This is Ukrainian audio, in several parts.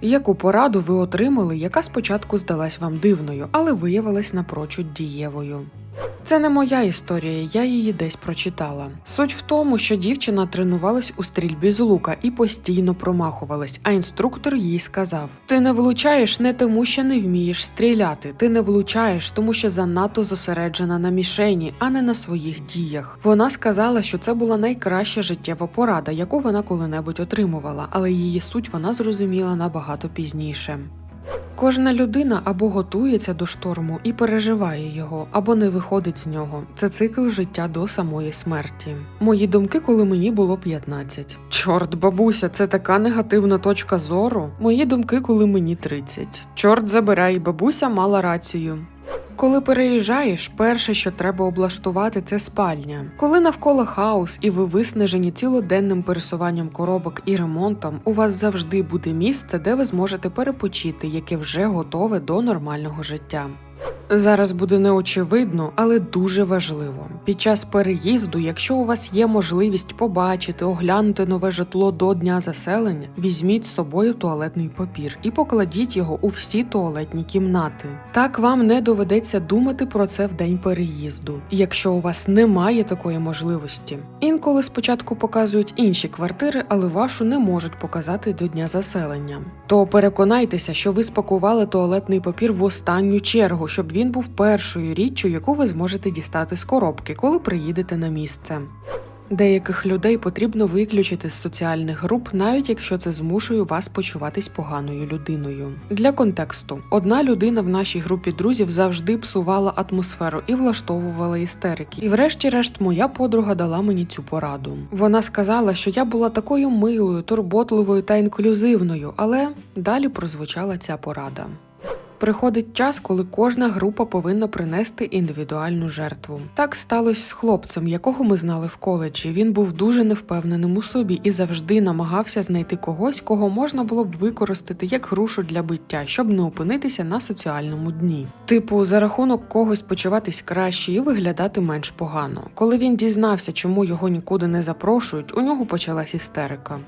Яку пораду ви отримали, яка спочатку здалась вам дивною, але виявилась напрочуд дієвою? Це не моя історія, я її десь прочитала. Суть в тому, що дівчина тренувалась у стрільбі з лука і постійно промахувалась, а інструктор їй сказав: Ти не влучаєш не тому, що не вмієш стріляти, ти не влучаєш, тому що занадто зосереджена на мішені, а не на своїх діях. Вона сказала, що це була найкраща життєва порада, яку вона коли-небудь отримувала, але її суть вона зрозуміла набагато пізніше. Кожна людина або готується до шторму і переживає його, або не виходить з нього. Це цикл життя до самої смерті. Мої думки, коли мені було 15. Чорт, бабуся, це така негативна точка зору. Мої думки, коли мені 30. Чорт забирай, бабуся мала рацію. Коли переїжджаєш, перше, що треба облаштувати, це спальня. Коли навколо хаос і ви виснажені цілоденним пересуванням коробок і ремонтом, у вас завжди буде місце, де ви зможете перепочити, яке вже готове до нормального життя. Зараз буде неочевидно, але дуже важливо. Під час переїзду, якщо у вас є можливість побачити, оглянути нове житло до дня заселення, візьміть з собою туалетний папір і покладіть його у всі туалетні кімнати. Так вам не доведеться думати про це в день переїзду, якщо у вас немає такої можливості. Інколи спочатку показують інші квартири, але вашу не можуть показати до дня заселення. То переконайтеся, що ви спакували туалетний папір в останню чергу, щоб він був першою річчю, яку ви зможете дістати з коробки, коли приїдете на місце. Деяких людей потрібно виключити з соціальних груп, навіть якщо це змушує вас почуватись поганою людиною. Для контексту, одна людина в нашій групі друзів завжди псувала атмосферу і влаштовувала істерики. І, врешті-решт, моя подруга дала мені цю пораду. Вона сказала, що я була такою милою, турботливою та інклюзивною, але далі прозвучала ця порада. Приходить час, коли кожна група повинна принести індивідуальну жертву. Так сталося з хлопцем, якого ми знали в коледжі. Він був дуже невпевненим у собі і завжди намагався знайти когось, кого можна було б використати як грушу для биття, щоб не опинитися на соціальному дні. Типу, за рахунок когось почуватись краще і виглядати менш погано. Коли він дізнався, чому його нікуди не запрошують, у нього почалась істерика.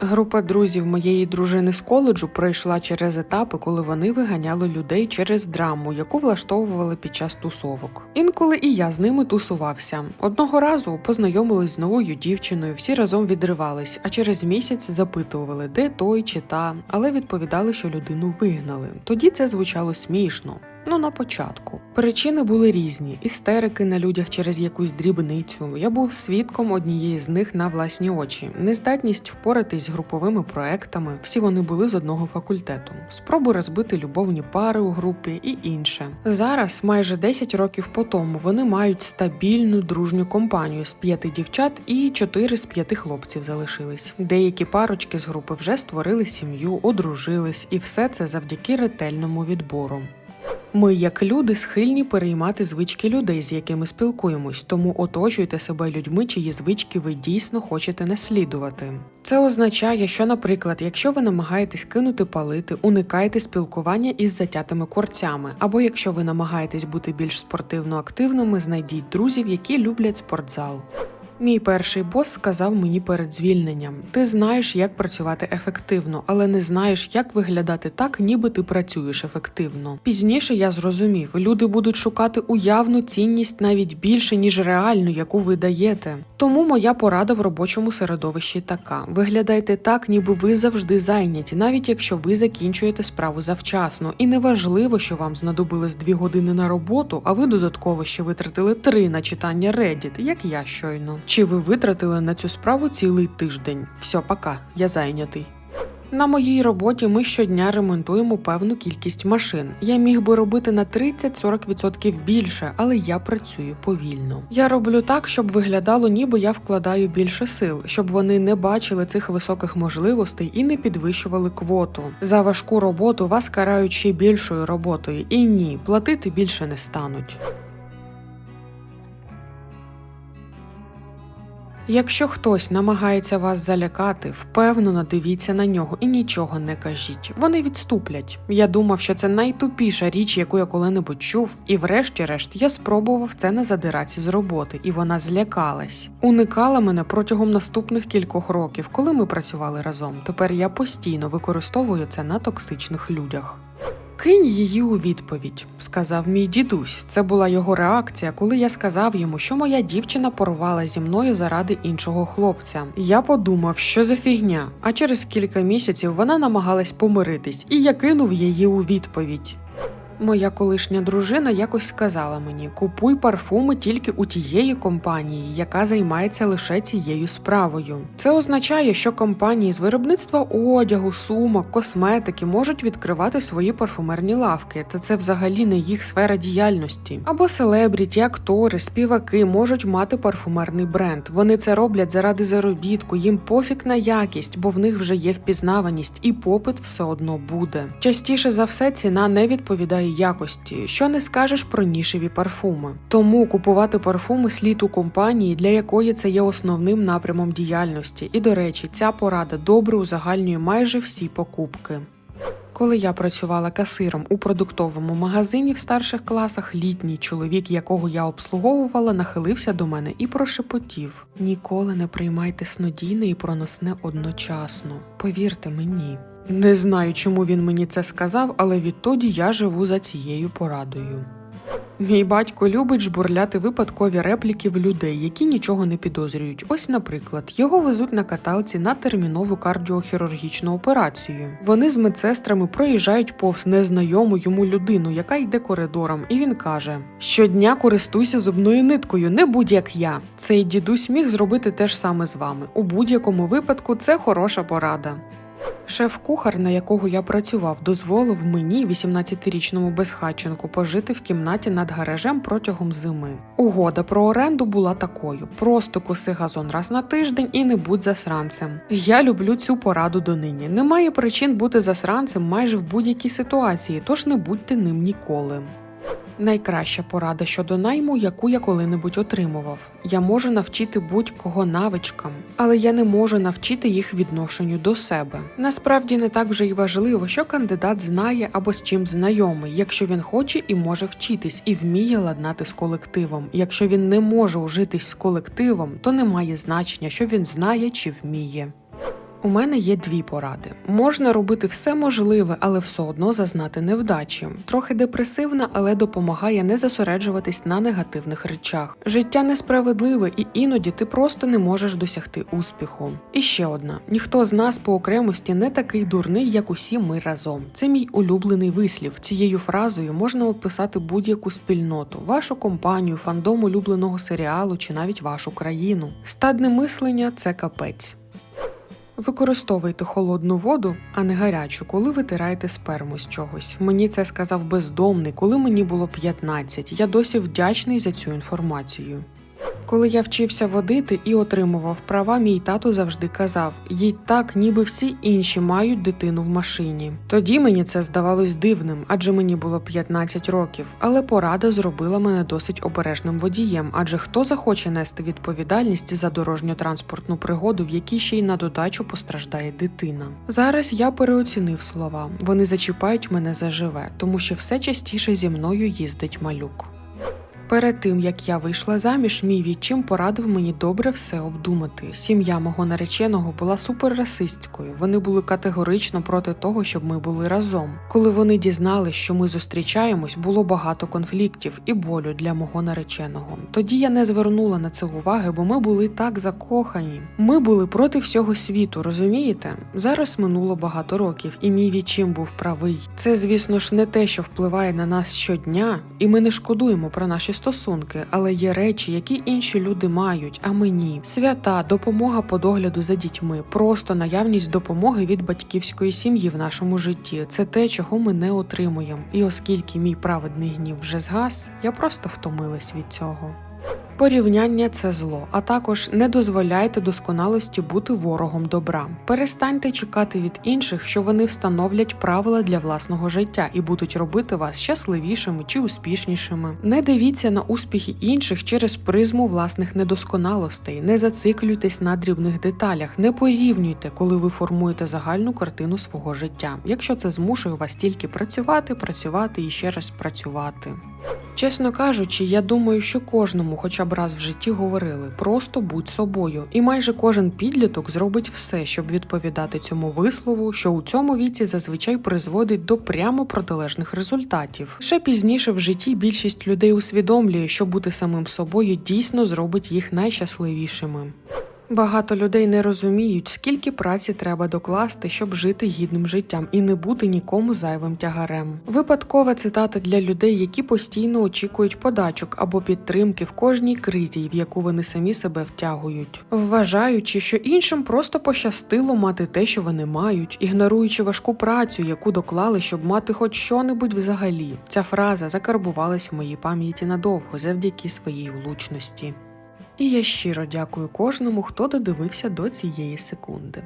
Група друзів моєї дружини з коледжу пройшла через етапи, коли вони виганяли людей через драму, яку влаштовували під час тусовок. Інколи і я з ними тусувався. Одного разу познайомились з новою дівчиною, всі разом відривались, а через місяць запитували, де той чи та, але відповідали, що людину вигнали. Тоді це звучало смішно. Ну, на початку. Причини були різні: істерики на людях через якусь дрібницю. Я був свідком однієї з них на власні очі, нездатність впоратись з груповими проектами. Всі вони були з одного факультету, спроби розбити любовні пари у групі і інше. Зараз, майже 10 років по тому, вони мають стабільну дружню компанію з п'яти дівчат і чотири з п'яти хлопців залишились. Деякі парочки з групи вже створили сім'ю, одружились, і все це завдяки ретельному відбору. Ми, як люди, схильні переймати звички людей, з якими спілкуємось, тому оточуйте себе людьми, чиї звички ви дійсно хочете наслідувати. Це означає, що, наприклад, якщо ви намагаєтесь кинути палити, уникайте спілкування із затятими корцями, або якщо ви намагаєтесь бути більш спортивно активними, знайдіть друзів, які люблять спортзал. Мій перший бос сказав мені перед звільненням: ти знаєш, як працювати ефективно, але не знаєш, як виглядати так, ніби ти працюєш ефективно. Пізніше я зрозумів, люди будуть шукати уявну цінність навіть більше, ніж реальну, яку ви даєте. Тому моя порада в робочому середовищі така: виглядайте так, ніби ви завжди зайняті, навіть якщо ви закінчуєте справу завчасно, і неважливо, що вам знадобилось дві години на роботу, а ви додатково ще витратили три на читання Reddit, як я щойно. Чи ви витратили на цю справу цілий тиждень? Все, пока, я зайнятий. На моїй роботі ми щодня ремонтуємо певну кількість машин. Я міг би робити на 30-40% більше, але я працюю повільно. Я роблю так, щоб виглядало, ніби я вкладаю більше сил, щоб вони не бачили цих високих можливостей і не підвищували квоту. За важку роботу вас карають ще більшою роботою, і ні, платити більше не стануть. Якщо хтось намагається вас залякати, впевнено дивіться на нього і нічого не кажіть. Вони відступлять. Я думав, що це найтупіша річ, яку я коли-небудь чув, і врешті-решт я спробував це на задираці з роботи, і вона злякалась. Уникала мене протягом наступних кількох років, коли ми працювали разом. Тепер я постійно використовую це на токсичних людях. Кинь її у відповідь, сказав мій дідусь. Це була його реакція, коли я сказав йому, що моя дівчина порвала зі мною заради іншого хлопця. Я подумав, що за фігня. А через кілька місяців вона намагалась помиритись, і я кинув її у відповідь. Моя колишня дружина якось сказала мені: купуй парфуми тільки у тієї компанії, яка займається лише цією справою. Це означає, що компанії з виробництва одягу, сумок, косметики можуть відкривати свої парфумерні лавки, та це взагалі не їх сфера діяльності. Або селебріті, актори, співаки можуть мати парфумерний бренд. Вони це роблять заради заробітку, їм пофіг на якість, бо в них вже є впізнаваність, і попит все одно буде. Частіше за все ціна не відповідає якості, що не скажеш про нішеві парфуми. Тому купувати парфуми слід у компанії, для якої це є основним напрямом діяльності. І до речі, ця порада добре узагальнює майже всі покупки. Коли я працювала касиром у продуктовому магазині в старших класах, літній чоловік, якого я обслуговувала, нахилився до мене і прошепотів: ніколи не приймайте снодійне і проносне одночасно. Повірте мені. Не знаю, чому він мені це сказав, але відтоді я живу за цією порадою. Мій батько любить жбурляти випадкові репліки в людей, які нічого не підозрюють. Ось, наприклад, його везуть на каталці на термінову кардіохірургічну операцію. Вони з медсестрами проїжджають повз незнайому йому людину, яка йде коридором, і він каже: щодня користуйся зубною ниткою, не будь як я. Цей дідусь міг зробити те ж саме з вами. У будь-якому випадку це хороша порада. Шеф-кухар, на якого я працював, дозволив мені, 18-річному безхатченку, пожити в кімнаті над гаражем протягом зими. Угода про оренду була такою: просто коси газон раз на тиждень і не будь засранцем. Я люблю цю пораду донині. Немає причин бути засранцем майже в будь-якій ситуації, тож не будьте ним ніколи. Найкраща порада щодо найму, яку я коли-небудь отримував. Я можу навчити будь-кого навичкам, але я не можу навчити їх відношенню до себе. Насправді не так вже й важливо, що кандидат знає або з чим знайомий, якщо він хоче і може вчитись, і вміє ладнати з колективом. Якщо він не може ужитись з колективом, то не має значення, що він знає чи вміє. У мене є дві поради. Можна робити все можливе, але все одно зазнати невдачі. Трохи депресивна, але допомагає не зосереджуватись на негативних речах. Життя несправедливе, і іноді ти просто не можеш досягти успіху. І ще одна: ніхто з нас по окремості не такий дурний, як усі ми разом. Це мій улюблений вислів. Цією фразою можна описати будь-яку спільноту, вашу компанію, фандом улюбленого серіалу чи навіть вашу країну. Стадне мислення це капець. Використовуйте холодну воду, а не гарячу, коли витираєте сперму з чогось. Мені це сказав бездомний, коли мені було 15. Я досі вдячний за цю інформацію. Коли я вчився водити і отримував права, мій тато завжди казав: їдь так, ніби всі інші мають дитину в машині. Тоді мені це здавалось дивним, адже мені було 15 років. Але порада зробила мене досить обережним водієм, адже хто захоче нести відповідальність за дорожньо-транспортну пригоду, в якій ще й на додачу постраждає дитина. Зараз я переоцінив слова. Вони зачіпають мене заживе, тому що все частіше зі мною їздить малюк. Перед тим як я вийшла заміж, мій відчим порадив мені добре все обдумати. Сім'я мого нареченого була суперрасистською. Вони були категорично проти того, щоб ми були разом. Коли вони дізнались, що ми зустрічаємось, було багато конфліктів і болю для мого нареченого. Тоді я не звернула на це уваги, бо ми були так закохані. Ми були проти всього світу, розумієте? Зараз минуло багато років, і мій відчим був правий. Це, звісно ж, не те, що впливає на нас щодня, і ми не шкодуємо про наші стосунки, але є речі, які інші люди мають, а мені свята, допомога по догляду за дітьми, просто наявність допомоги від батьківської сім'ї в нашому житті. Це те, чого ми не отримуємо. І оскільки мій праведний гнів вже згас, я просто втомилась від цього. Порівняння це зло, а також не дозволяйте досконалості бути ворогом добра. Перестаньте чекати від інших, що вони встановлять правила для власного життя і будуть робити вас щасливішими чи успішнішими. Не дивіться на успіхи інших через призму власних недосконалостей, не зациклюйтесь на дрібних деталях, не порівнюйте, коли ви формуєте загальну картину свого життя, якщо це змушує вас тільки працювати, працювати і ще раз працювати. Чесно кажучи, я думаю, що кожному хоча б раз в житті говорили просто будь собою, і майже кожен підліток зробить все, щоб відповідати цьому вислову, що у цьому віці зазвичай призводить до прямо протилежних результатів. Ще пізніше в житті більшість людей усвідомлює, що бути самим собою дійсно зробить їх найщасливішими. Багато людей не розуміють, скільки праці треба докласти, щоб жити гідним життям і не бути нікому зайвим тягарем. Випадкова цитата для людей, які постійно очікують подачок або підтримки в кожній кризі, в яку вони самі себе втягують, вважаючи, що іншим просто пощастило мати те, що вони мають, ігноруючи важку працю, яку доклали, щоб мати хоч що-небудь взагалі. Ця фраза закарбувалась в моїй пам'яті надовго завдяки своїй влучності. І я щиро дякую кожному, хто додивився до цієї секунди.